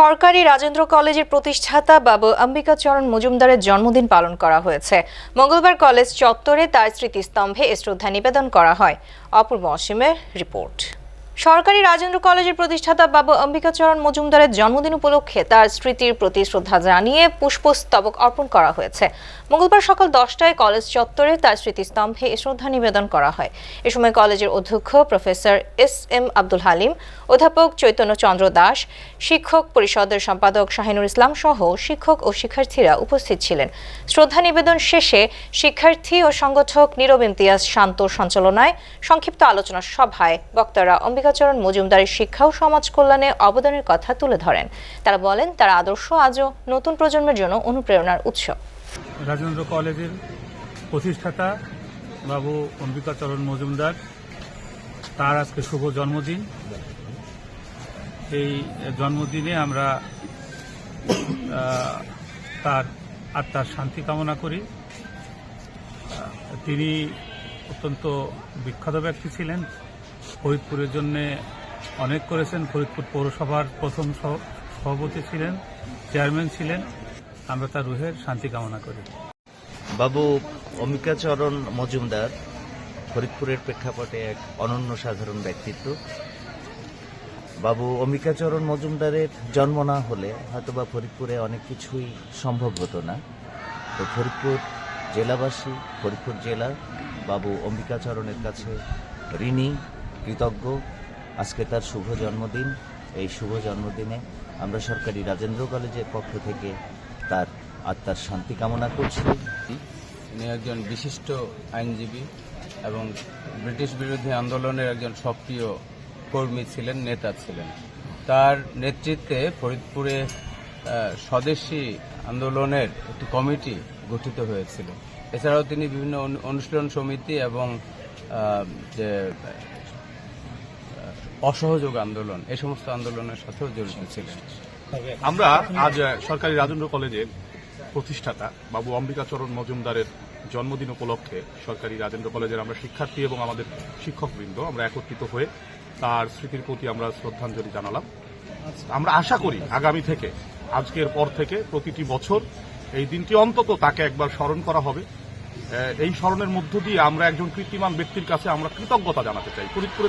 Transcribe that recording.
সরকারি রাজেন্দ্র কলেজের প্রতিষ্ঠাতা বাবু অম্বিকাচরণ মজুমদারের জন্মদিন পালন করা হয়েছে। মঙ্গলবার কলেজ চত্বরে তার স্মৃতিস্তম্ভে শ্রদ্ধা নিবেদন করা হয়। অপূর্ব অসীমের রিপোর্ট। সরকারি রাজেন্দ্র কলেজের প্রতিষ্ঠাতা বাবু অম্বিকাচরণ মজুমদারের জন্মদিন উপলক্ষে তার স্মৃতির প্রতি শ্রদ্ধা জানিয়ে পুষ্পস্তবক অর্পণ করা হয়েছে। মঙ্গলবার সকাল দশটায় কলেজ চত্বরে তার স্মৃতিস্তম্ভে শ্রদ্ধা নিবেদন করা হয়। এ সময় কলেজের অধ্যক্ষ professor S M Abdul Halim, অধ্যাপক চৈতন্য চন্দ্র দাস, শিক্ষক পরিষদের সম্পাদক শাহিনুর ইসলাম সহ শিক্ষক ও শিক্ষার্থীরা উপস্থিত ছিলেন। শ্রদ্ধা নিবেদন শেষে শিক্ষার্থী ও সংগঠক নীরব ইমতিয়াজ শান্ত সঞ্চালনায় সংক্ষিপ্ত আলোচনা সভায় বক্তারা অম্বিকাচরণ মজুমদারের শিক্ষা ও সমাজ কল্যাণে অবদানের কথা তুলে ধরেন। তারা বলেন, তার আদর্শ আজও নতুন প্রজন্মের জন্য অনুপ্রেরণার উৎস। রাজেন্দ্র কলেজের প্রতিষ্ঠাতা বাবু অম্বিকাচরণ মজুমদার, তার আজকে শুভ জন্মদিন। এই জন্মদিনে আমরা তার আত্মার শান্তি কামনা করি। তিনি অত্যন্ত বিখ্যাত ব্যক্তি ছিলেন। ফরিদপুরের জন্য অনেক করেছেন। ফরিদপুর পৌরসভার প্রথম সভাপতি ছিলেন, চেয়ারম্যান ছিলেন। আমরা তার রুহের শান্তি কামনা করি। বাবু অমিকাচরণ মজুমদার, ফরিদপুরের প্রেক্ষাপটে এক অনন্য সাধারণ ব্যক্তিত্ব। বাবু অমিকাচরণ মজুমদারের জন্ম না হলে হয়তোবা ফরিদপুরে অনেক কিছুই সম্ভব হতো না। তো ফরিদপুর জেলাবাসী, ফরিদপুর জেলা বাবু অম্বিকাচরণের কাছে ঋণী কৃতজ্ঞ। আজকে তার শুভ জন্মদিন। এই শুভ জন্মদিনে আমরা সরকারি রাজেন্দ্র কলেজের পক্ষ থেকে তার আত্মার শান্তি কামনা করছি। উনি একজন বিশিষ্ট আইনজীবী এবং ব্রিটিশ বিরোধী আন্দোলনের একজন সক্রিয় কর্মী ছিলেন, নেতা ছিলেন। তার নেতৃত্বে ফরিদপুরে স্বদেশী আন্দোলনের একটি কমিটি গঠিত হয়েছিল। এছাড়াও তিনি বিভিন্ন অনু- অনুশীলন সমিতি এবং যে অসহযোগ আন্দোলন এই সমস্ত আন্দোলনের সাথেও জড়িত ছিলেন। আমরা আজ সরকারি রাজেন্দ্র কলেজের প্রতিষ্ঠাতা বাবু অম্বিকাচরণ মজুমদারের জন্মদিন উপলক্ষে সরকারি রাজেন্দ্র কলেজের আমরা শিক্ষার্থী এবং আমাদের শিক্ষকবৃন্দ আমরা একত্রিত হয়ে তার স্মৃতির প্রতি আমরা শ্রদ্ধাঞ্জলি জানালাম। আমরা আশা করি আগামী থেকে আজকের পর থেকে প্রতিটি বছর এই দিনটি অন্তত তাকে একবার স্মরণ করা হবে। আহ, এই স্মরণের মধ্য দিয়ে আমরা একজন কীর্তিমান ব্যক্তির কাছে আমরা কৃতজ্ঞতা জানাতে চাই। ফরিদপুরে